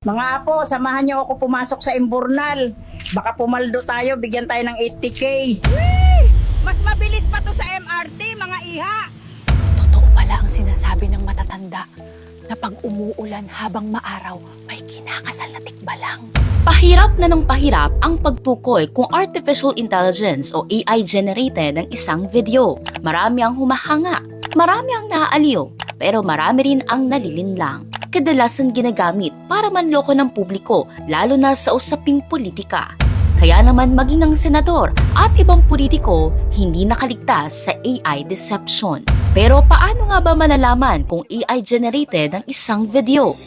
Mga apo, samahan niyo ako pumasok sa Imburnal. Baka pumaldo tayo, bigyan tayo ng 80k. Mas mabilis pa to sa MRT, mga iha. Totoo pala ang sinasabi ng matatanda na pag umuulan habang maaraw, may kinakasal na tikbalang. Pahirap na ng pahirap ang pagtukoy kung artificial intelligence o AI generated ng isang video. Marami ang humahanga, marami ang naaaliw, pero marami rin ang nalilinlang. Kadalasan ginagamit para manloko ng publiko, lalo na sa usaping politika. Kaya naman maging ang senador at ibang politiko hindi nakaligtas sa AI deception. Pero paano nga ba malalaman kung AI generated ang isang video?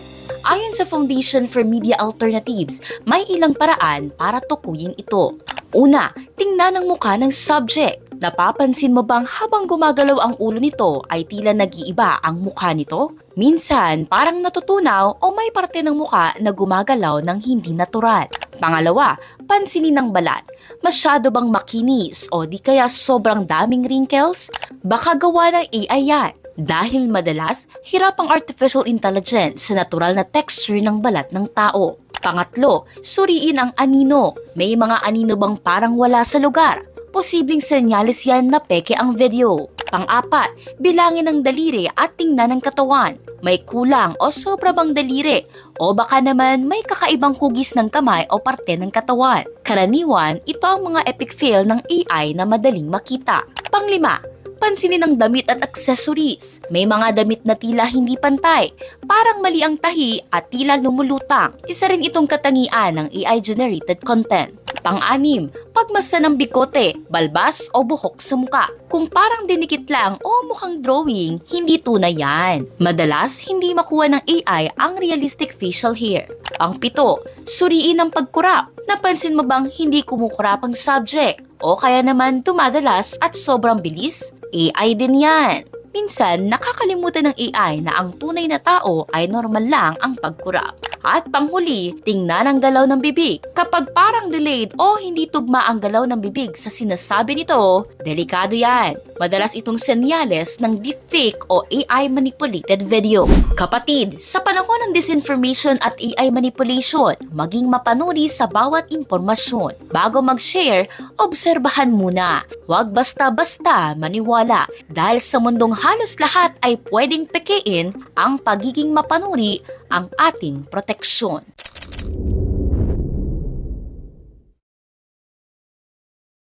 Ayon sa Foundation for Media Alternatives, may ilang paraan para tukuyin ito. Una, tingnan ang mukha ng subject. Napapansin mo bang habang gumagalaw ang ulo nito ay tila nag-iiba ang mukha nito? Minsan, parang natutunaw o may parte ng mukha na gumagalaw ng hindi natural. Pangalawa, pansinin ng balat. Masyado bang makinis o di kaya sobrang daming wrinkles? Baka gawa ng AI yan. Dahil madalas, hirap ang artificial intelligence sa natural na texture ng balat ng tao. Pangatlo, suriin ang anino. May mga anino bang parang wala sa lugar? Posibleng senyales yan na peke ang video. Pang-apat, bilangin ang daliri at tingnan ang katawan. May kulang o sobra bang daliri? O baka naman may kakaibang hugis ng kamay o parte ng katawan. Karaniwan, ito ang mga epic fail ng AI na madaling makita. Panglima, pansinin ang damit at accessories. May mga damit na tila hindi pantay, parang mali ang tahi at tila lumulutang. Isa rin itong katangian ng AI-generated content. Pang-anim, pagmasa ng bikote, balbas o buhok sa muka. Kung parang dinikit lang o mukhang drawing, hindi tunay yan. Madalas, hindi makuha ng AI ang realistic facial hair. Ang pito, suriin ang pagkurap. Napansin mo bang hindi kumukurap ang subject? O kaya naman dumadalas at sobrang bilis? AI din yan. Minsan, nakakalimutan ng AI na ang tunay na tao ay normal lang ang pagkurap. At panghuli, tingnan ang galaw ng bibig. Kapag parang delayed o hindi tugma ang galaw ng bibig sa sinasabi nito, delikado yan. Madalas itong senyales ng deepfake o AI manipulated video. Kapatid, sa panahon ng disinformation at AI manipulation, maging mapanuri sa bawat impormasyon. Bago mag-share, obserbahan muna. Huwag basta-basta maniwala dahil sa mundong halos lahat ay pwedeng pekein ang pagiging mapanuri ang ating proteksyon.